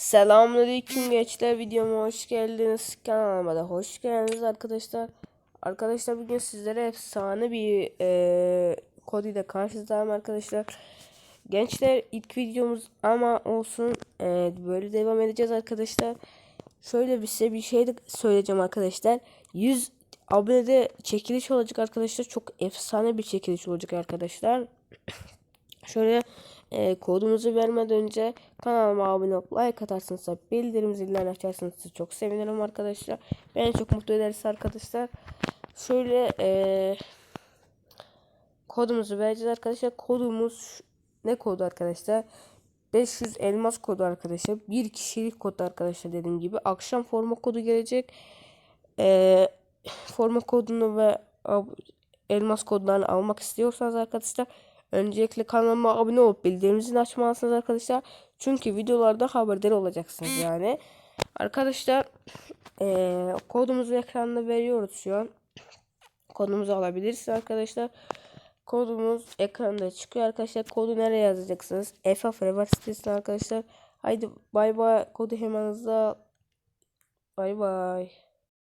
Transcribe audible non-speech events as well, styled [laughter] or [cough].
Selamünaleyküm gençler videoma hoş geldiniz. Kanalıma da hoş geldiniz arkadaşlar. Arkadaşlar bugün sizlere efsane bir e, kod ile karşınızdayım arkadaşlar. Gençler ilk videomuz ama olsun. E, böyle devam edeceğiz arkadaşlar. Şöyle bir size bir şey de söyleyeceğim arkadaşlar. 100 abonede çekiliş olacak arkadaşlar. Çok efsane bir çekiliş olacak arkadaşlar. [clears throat] Şöyle e, kodumuzu vermeden önce kanalıma abone olup like atarsanız bildirim zilini açarsanız çok sevinirim arkadaşlar. Beni çok mutlu ederiz arkadaşlar. Şöyle e, kodumuzu vereceğiz arkadaşlar. Kodumuz ne kodu arkadaşlar? 500 elmas kodu arkadaşlar. Bir kişilik kod arkadaşlar dediğim gibi. Akşam forma kodu gelecek. E, forma kodunu ve elmas kodlarını almak istiyorsanız arkadaşlar Öncelikle kanalıma abone olup bildirimini açmalısınız arkadaşlar. Çünkü videolarda haberdar olacaksınız yani. Arkadaşlar ee, kodumuzu ekranda veriyoruz şu an. Kodumuzu alabilirsiniz arkadaşlar. Kodumuz ekranda çıkıyor arkadaşlar. Kodu nereye yazacaksınız? EFA Revar sitesine arkadaşlar. Haydi bay bay. Kodu hemen hızla. Bay bay.